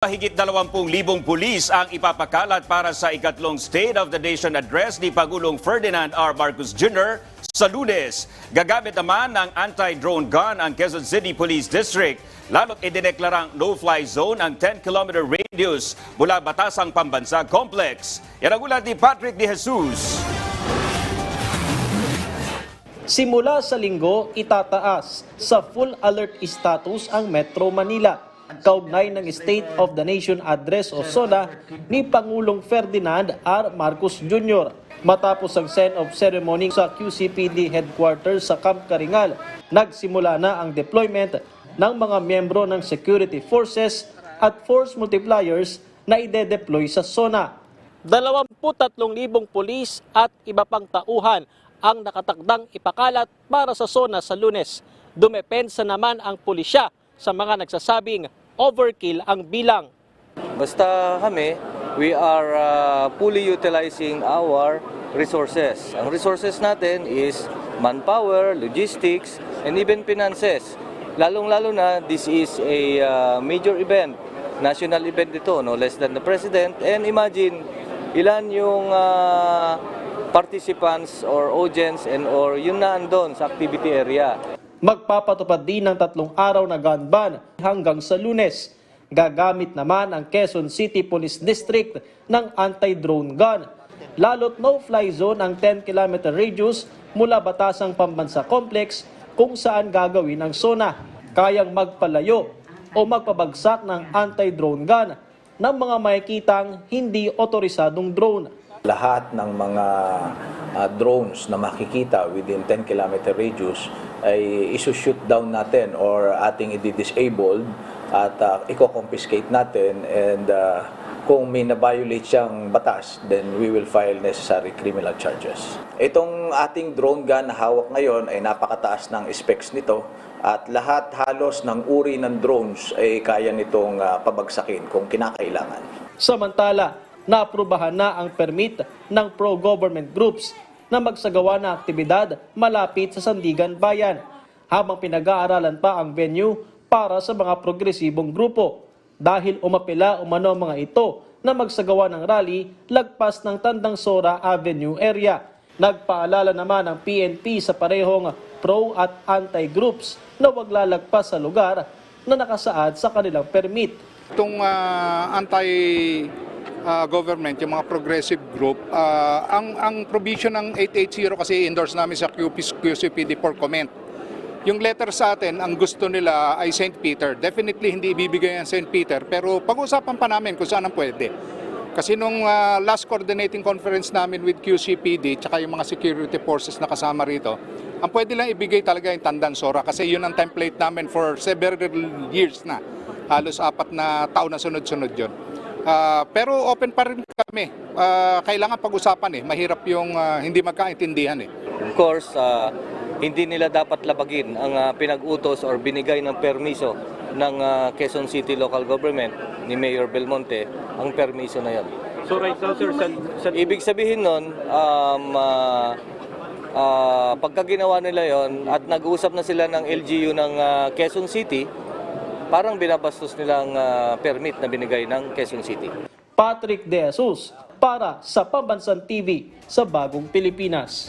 Mahigit 20,000 pulis ang ipapakalat para sa ikatlong State of the Nation Address ni Pangulong Ferdinand R. Marcos Jr. sa lunes. Gagamit naman ng anti-drone gun ang Quezon City Police District. Lalo't idineklarang no-fly zone ang 10-kilometer radius mula Batasang Pambansa Complex. Yan ang ulat ni Patrick De Jesus. Simula sa linggo, itataas sa full alert status ang Metro Manila. Kaugnay ng State of the Nation Address o SONA ni Pangulong Ferdinand R. Marcos Jr. Matapos ang send of ceremony sa QCPD headquarters sa Camp Karingal, nagsimula na ang deployment ng mga miyembro ng security forces at force multipliers na ide-deploy sa SONA. 23,000 pulis at iba pang tauhan ang nakatakdang ipakalat para sa SONA sa lunes. Dumepensa naman ang pulisya sa mga nagsasabing overkill ang bilang. Basta kami, we are uh, fully utilizing our resources. Ang resources natin is manpower, logistics, and even finances. Lalong-lalo na, this is a uh, major event. National event ito, no less than the President. And imagine, ilan yung uh, participants or audience and or yun na andon sa activity area. Magpapatupad din ng tatlong araw na gun ban hanggang sa lunes. Gagamit naman ang Quezon City Police District ng anti-drone gun. Lalot no-fly zone ang 10 km radius mula Batasang Pambansa Complex kung saan gagawin ang SONA. Kayang magpalayo o magpabagsak ng anti-drone gun ng mga makikitang hindi otorisadong drone. Lahat ng mga ah, drones na makikita within 10 km radius ay isushoot down natin or ating i-disabled at uh, i-confiscate natin and ah, kung may na-violate siyang batas, then we will file necessary criminal charges. Itong ating drone gun na hawak ngayon ay napakataas ng specs nito at lahat halos ng uri ng drones ay kaya nitong ah, pabagsakin kung kinakailangan. Samantala, naaprubahan na ang permit ng pro-government groups na magsagawa ng aktibidad malapit sa Sandigan Bayan habang pinag-aaralan pa ang venue para sa mga progresibong grupo dahil umapila umano ang mga ito na magsagawa ng rally lagpas ng Tandang Sora Avenue area. Nagpaalala naman ang PNP sa parehong pro at anti-groups na wag lalagpas sa lugar na nakasaad sa kanilang permit. Itong ah, anti-government, yung mga progressive group, ah, ang, ang provision ng 880 kasi endorse namin sa QP, QCPD for comment. Yung letter sa atin, ang gusto nila ay St. Peter. Definitely hindi ibibigay ang St. Peter, pero pag-usapan pa namin kung saan ang pwede. Kasi nung ah, last coordinating conference namin with QCPD, tsaka yung mga security forces na kasama rito, ang pwede lang ibigay talaga yung Tandan Sora kasi yun ang template namin for several years na. Halos apat na taon na sunod-sunod yun. Ah, pero open pa rin kami. Ah, kailangan pag-usapan eh. Mahirap yung ah, hindi magkaintindihan eh. Of course, ah, hindi nila dapat labagin ang ah, pinag-utos or binigay ng permiso ng ah, Quezon City Local Government ni Mayor Belmonte ang permiso na yan. So right now, sir, sa, sa Ibig sabihin nun, um, ah, ah, pagka ginawa nila yon at nag-uusap na sila ng LGU ng ah, Quezon City, parang binabastos nilang ah, permit na binigay ng Quezon City. Patrick De Jesus para sa Pambansang TV sa Bagong Pilipinas.